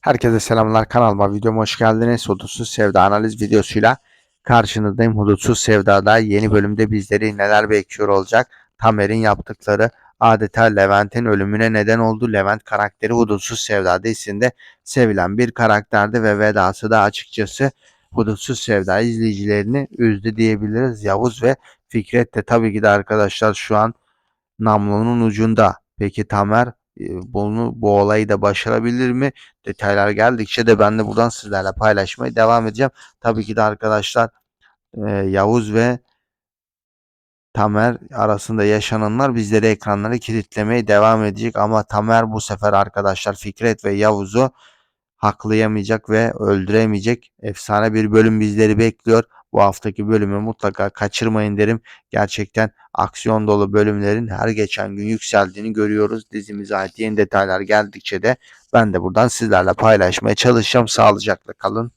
Herkese selamlar kanalıma videoma hoş geldiniz. Hudutsuz Sevda analiz videosuyla karşınızdayım. Hudutsuz Sevda'da yeni bölümde bizleri neler bekliyor olacak? Tamer'in yaptıkları adeta Levent'in ölümüne neden oldu. Levent karakteri Hudutsuz Sevda dizisinde sevilen bir karakterdi ve vedası da açıkçası Hudutsuz Sevda izleyicilerini üzdü diyebiliriz. Yavuz ve Fikret de tabii ki de arkadaşlar şu an namlunun ucunda. Peki Tamer bunu bu olayı da başarabilir mi? Detaylar geldikçe de ben de buradan sizlerle paylaşmaya devam edeceğim. Tabii ki de arkadaşlar e, Yavuz ve Tamer arasında yaşananlar bizleri ekranları kilitlemeye devam edecek ama Tamer bu sefer arkadaşlar Fikret ve Yavuz'u haklayamayacak ve öldüremeyecek. Efsane bir bölüm bizleri bekliyor. Bu haftaki bölümü mutlaka kaçırmayın derim. Gerçekten aksiyon dolu bölümlerin her geçen gün yükseldiğini görüyoruz. Dizimize ait yeni detaylar geldikçe de ben de buradan sizlerle paylaşmaya çalışacağım. Sağlıcakla kalın.